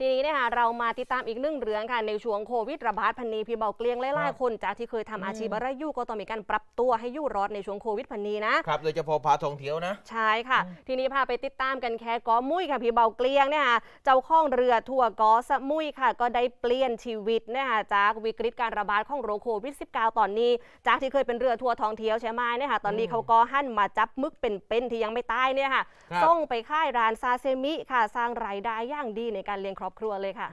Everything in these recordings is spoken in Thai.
ทีนี้เนี่ยค่ะเรามาติดตามอีกหนึ่งเรื่องค่ะในช่วงโควิดระบาดพันนี้พี่เบาเกลียงหคลารัยบๆคนจากที่เคยทำอาชีพอะไรอยู่ก็ต้องมีการปรับตัวให้อยู่รอดในช่วงโควิดพันนี้นะครับโดยเฉพาะพาท่องเที่ยวนะ ใช่ค่ะ ทีนี้พาไปติดตามกันแค่กอมุ้ยค่ะพี่เบาเกลียงเนี่ยค่ะเจ้าข้องเรือทัวร์กอสมุยค่ะ ก็ได้เปลี่ยนชีวิตเนี่ยค่ะจากวิกฤตการระบาดของโรคโควิด -19 ตอนนี้ จากที่เคยเป็นเรือทัวร์ท่องเที่ยวใช่ไหมเนี่ยค่ะตอนนี้อืมเขาก็หันมาจับมึกเป็นๆที่ยังไม่ตายเนี่ยค่ะครับส่งไปค่ายร้านซาเซมิค่ะสร้างรายได้อย่างดีในการเลี้ยงครอบครัวเลยค่ะ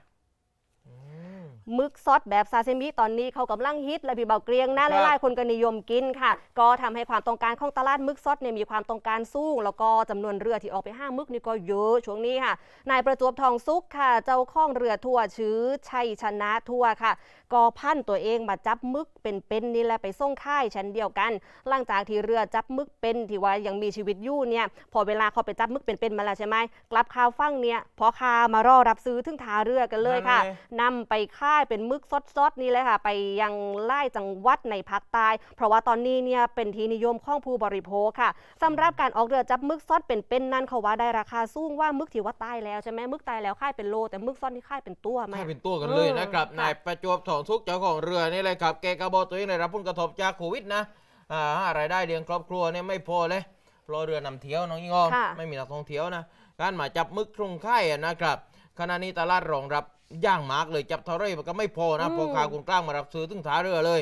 มมึกซอสแบบซาซิมิตอนนี้เขากำลังฮิตและพี่เบาเกรียงนะครับหลายๆคนก็นิยมกินค่ะ ก็ทำให้ความต้องการของตลาดมึกซอสเนี่ยมีความต้องการสูง แล้วก็จำนวนเรือที่ออกไปห้ามึกนี่ก็เยอะช่วงนี้ค่ะนายประจวบทองสุขค่ะ เจ้าของเรือทัวร์ชื่อชัยชนะทัวร์ค่ะ ก็พันตัวเองมาจับมึกเป็นๆนี่แหละไปส่งค่ายชั้นเดียวกัน หลังจากที่เรือจับมึกเป็นที่ว่ายังมีชีวิตอยู่เนี่ยพอเวลาเขาไปจับมึกเป็นๆมาแล้วใช่ไหมกลับข่าวฟังเนี่ยพอคามารอรับซื้อถึงท่าเรือกันเลยค่ะนั่นไงนำไปค่ายเป็นมึกสดๆนี่เลยค่ะ ไปยังไล่จังหวัดในภาคใต้ เพราะว่าตอนนี้เนี่ยเป็นที่นิยมของผู้บริโภคค่ะสำหรับการออกเรือจับมึกซดเป็นเป็นนั่นเขาว่าได้ราคาสูงว่ามึกที่ว่าตายแล้วใช่ไหมมึกตายแล้วค่ายเป็นโล แต่มึกซดนี่ค่ายเป็นตัวไหมให้เป็นตัวกันเลยนะครับเออค่ะนายประจวบทองสุขเจ้าของเรือนี่เลยครับแกก็บอกตัวเองได้รับผลกระทบจากโควิดนะอ่ารายได้เลี้ยงครอบครัวเนี่ยไม่พอเลยเพราะเรือนำเที่ยวน้องยิ่งออมค่ะไม่มีนักท่องเที่ยวนะการมาจับมึกตรงค่ายอะนะครับขณะนี้ตลาดรองรับ ย่างมากเลยจับเท่าไรมันก็ไม่พอนะอืมพอค้าคนกลางมารับซื้อถึงท่าเรือเลย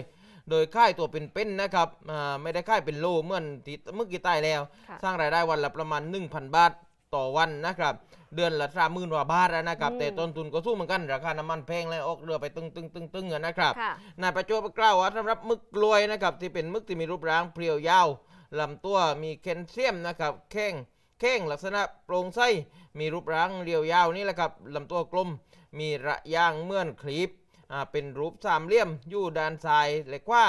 โดยค่ายตัวเป็นๆนะครับอ่าไม่ได้ค่ายเป็นโลเหมื่อนที่เมื่อกี้ใต้แล้วค่ะสร้างรายได้วันละประมาณ 1,000 บาทต่อวันนะครับ เดือนละสามหมื่นกว่าบาทแล้วนะครับอืมแต่ต้นทุนก็สู้เหมือนกันราคาน้ำมันแพงเลยออกเรือไปตึงตึงตึงตึงอะนะครับค่ะนายประจวบกล่าวว่าสำหรับมึกกลวยนะครับที่เป็นมึกที่มีรูปร่างเพรียวยาวลำตัวมีแคลเซียมนะครับแข้งแข้งลักษณะโปร่งใสมีรูปร่างเรียวยาวนี่แหละครับลำตัวกลม มีระยางเหมื่อนคลีปอ่าเป็นรูปสามเหลี่ยมอยู่ด้านซ้ายเล็กกว่า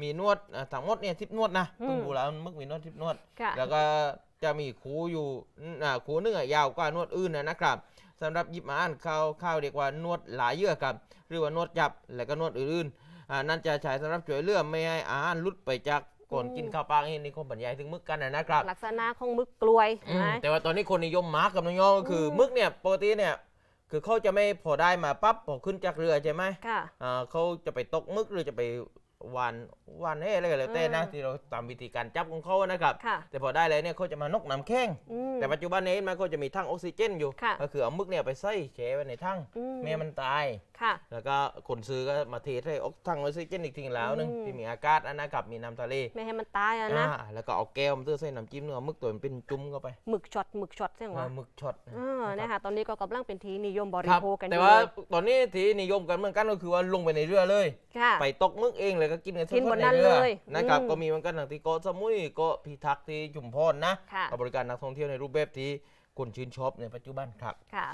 มีนวดอ่าทั้งหมดเนี่ยทิปนวดนะอืมเพิ่งดูแล้วมึกมีนวดทิปนวดค่ะแล้วก็จะมีคูอยู่อ่าคูหนึงอะยาวกว่านวดอื่นนะนะครับสำหรับหยิบมาอ่านข้าวข้าวเรียกว่านวดหลายเยื่อครับหรือว่านวดจับแล้วก็นวดอื่นๆอ่านั่นจะใช้สำหรับช่วยเหลือไม่ให้อาหารหลุดไปจากก่อนอืมกินข้าวปลานี่นี่คงบรรยายถึงมึกกันนะนะครับ ลักษณะของมึกกลวยอืมนะแต่ว่าตอนนี้คนนิยมมากกับน้องยองก็คืออมมึกเนี่ยปกติเนี่ย คือเขาจะไม่พอได้มาปั๊บพอขึ้นจากเรือใช่ไหมค่ะ อ่าเขาจะไปตกมึกหรือจะไปหวานหวานให้อะไรก็แล้วแต่นะอืมที่เราตามวิธีการจับของเขานะครับ ค่ะ แต่พอได้แล้วเนี่ยเขาจะมานกน้ำแข้ง อืม แต่ปัจจุบันนี้มันก็จะมีถังออกซิเจนอยู่ ค่ะก็คือเอามึกเนี่ยไปใส่แช่ไว้ในถังอืมแม่มันตาย ค่ะ แล้วก็คนซื้อก็มาเทใส่ออกถังออกซิเจนอีกทีแล้วนึงอืมที่มีอากาศอันนะครับมีน้ำทะเลไม่ให้มันตายอะนะอ่าแล้วก็เอาแก้วมาตื้อใส่น้ำจิ้มเนื้อมึกตัวมันเป็นจุ่มเข้าไปหมึกช็อตหมึกช็อตใช่ไหมอ่ามึกช็อตเออเนี่ยค่ะตอนนี้ก็กำลังเป็นที่นิยมบริครับโภคกันอแต่ยู่ว่าเลยตอนนี้ที่นิยมกันเหมือนกันก็คือว่าลงไปในเรือเลยค่ะไปตกมึกเองเลยก็กินกันสกินบดนๆในนั้นเรือเลยนะครับอืมก็มีเหมือนกันทางที่เกาะสมุยเกาะพิทักษ์ที่จุมพรนะค่ะก็บริการนักท่องเที่ยวในรูปแบบที่คนชื่นชอบในปัจจุบันครับค่ะ